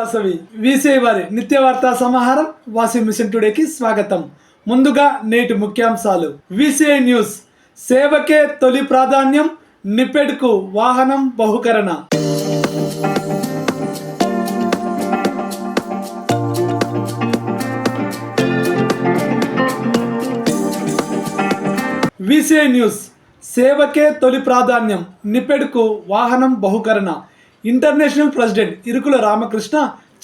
వాసవి వీసే వారి నిత్య వార్తా సమాహారం వాసి మిషన్ టుడేకి స్వాగతం. ముందుగా నేటి ముఖ్యాంశాలు. వీసే న్యూస్. సేవకే తొలి ప్రాధాన్యం నిపెడ్కు వాహనం బహుకరణ. VCI news. సేవకే తొలి ప్రాధాన్యం నిపెడ్కు వాహనం బహుకరణ. International president Irukula Ramakrishna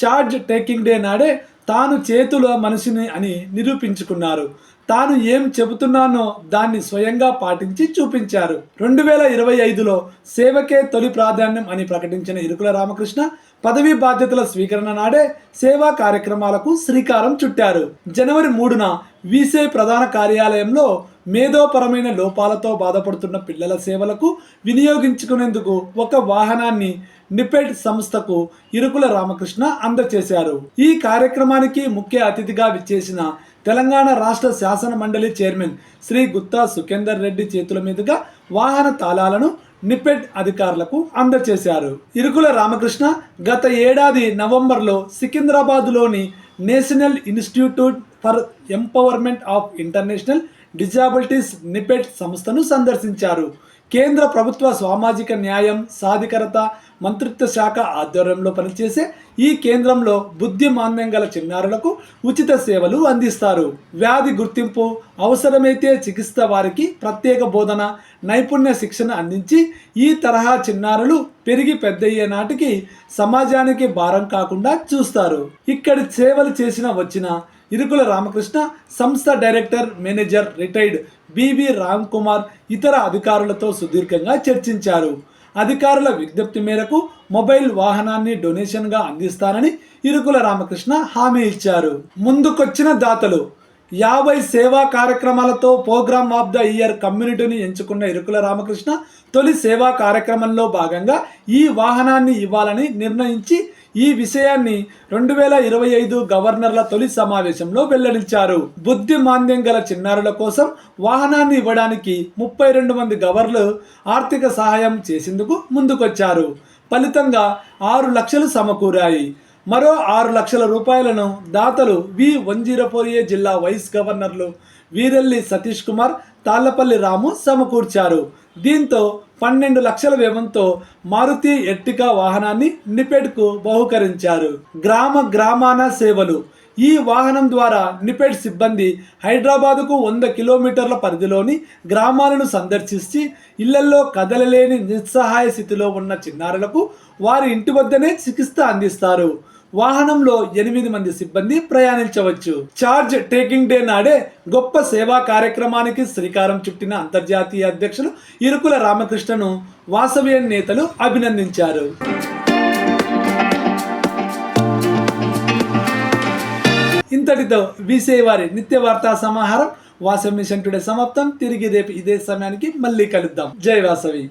charge taking day నాడే తాను చేతుల మనిషిని అని నిరూపించుకున్నారు. తాను ఏం చెబుతున్నానో దాన్ని స్వయంగా పాటించి చూపించారు. రెండు వేల ఇరవై ఐదులో సేవకే తొలి ప్రాధాన్యం అని ప్రకటించిన ఇరుకుల రామకృష్ణ పదవీ బాధ్యతల స్వీకరణ నాడే సేవా కార్యక్రమాలకు శ్రీకారం చుట్టారు. జనవరి మూడున వీసే ప్రధాన కార్యాలయంలో మేధోపరమైన లోపాలతో బాధపడుతున్న పిల్లల సేవలకు వినియోగించుకునేందుకు ఒక వాహనాన్ని నిపెడ్ సంస్థకు ఇరుకుల రామకృష్ణ అందజేశారు ఈ కార్యక్రమానికి ముఖ్య అతిథిగా విచ్చేసిన తెలంగాణ రాష్ట్ర శాసన మండలి చైర్మన్ శ్రీ గుత్తా సుఖేందర్ రెడ్డి చేతుల మీదుగా వాహన తాళాలను నిపెడ్ అధికారులకు అందజేశారు ఇరుకుల రామకృష్ణ గత ఏడాది నవంబర్లో సికింద్రాబాద్లోని national institute for empowerment of international disabilities NIEPID సంస్థను సందర్శించారు. కేంద్ర ప్రభుత్వ సామాజిక న్యాయం సాధికారత మంత్రిత్వ శాఖ ఆధ్వర్యంలో పనిచేసే ఈ కేంద్రంలో బుద్ధి మాంద్యం గల చిన్నారులకు ఉచిత సేవలు అందిస్తారు. వ్యాధి గుర్తింపు అవసరమైతే చికిత్స వారికి ప్రత్యేక బోధన నైపుణ్య శిక్షణ అందించి ఈ తరహా చిన్నారులు పెరిగి పెద్దయ్యే నాటికి సమాజానికి భారం కాకుండా చూస్తారు. ఇక్కడి సేవలు చేసిన వచ్చిన ఇరుకుల రామకృష్ణ సంస్థ director manager retired BV Ram Kumar ఇతర అధికారులతో సుదీర్ఘంగా చర్చించారు. అధికారుల విజ్ఞప్తి మేరకు మొబైల్ వాహనాన్ని డొనేషన్గా అందిస్తానని ఇరుకుల రామకృష్ణ హామీ ఇచ్చారు. ముందుకొచ్చిన దాతలు యాభై సేవా కార్యక్రమాలతో ప్రోగ్రామ్ ఆఫ్ ద ఇయర్ కమ్యూనిటీని ఎంచుకున్న ఇరుకుల రామకృష్ణ తొలి సేవా కార్యక్రమంలో భాగంగా ఈ వాహనాన్ని ఇవ్వాలని నిర్ణయించి ఈ విషయాన్ని రెండు వేల ఇరవై ఐదు గవర్నర్ల తొలి సమావేశంలో వెల్లడించారు. బుద్ధి మాంద్యం గల చిన్నారుల కోసం వాహనాన్ని ఇవ్వడానికి ముప్పై రెండు మంది గవర్నర్లు ఆర్థిక సహాయం చేసేందుకు ముందుకొచ్చారు. ఫలితంగా ఆరు లక్షలు సమకూరాయి. మరో ఆరు లక్షల రూపాయలను దాతలు V one zero four A జిల్లా వైస్ గవర్నర్లు వీరెల్లి సతీష్ కుమార్ తాళ్ళపల్లి రాము సమకూర్చారు. దీంతో పన్నెండు లక్షల వ్యయంతో మారుతి ఎర్టికా వాహనాన్ని నిపెడ్కు బహుకరించారు. గ్రామ గ్రామాన సేవలు. ఈ వాహనం ద్వారా నిపెడ్ సిబ్బంది హైదరాబాదుకు వంద కిలోమీటర్ల పరిధిలోని గ్రామాలను సందర్శించి ఇళ్ళలో కదలలేని నిస్సహాయ స్థితిలో ఉన్న చిన్నారులకు వారి ఇంటి వద్దనే చికిత్స అందిస్తారు. వాహనంలో ఎనిమిది మంది సిబ్బంది ప్రయాణించవచ్చు. చార్జ్ టేకింగ్ డే నాడే గొప్ప సేవా కార్యక్రమానికి శ్రీకారం చుట్టిన అంతర్జాతీయ అధ్యక్షులు ఇరుకుల రామకృష్ణను వాసవ్య నేతలు అభినందించారు. ఇంతటితో వీసే వారి నిత్య వార్తా సమాహారం వాసవి మిషన్ టుడే సమాప్తం. తిరిగి రేపు ఇదే సమయానికి మళ్ళీ కలుద్దాం. జై వాసవి.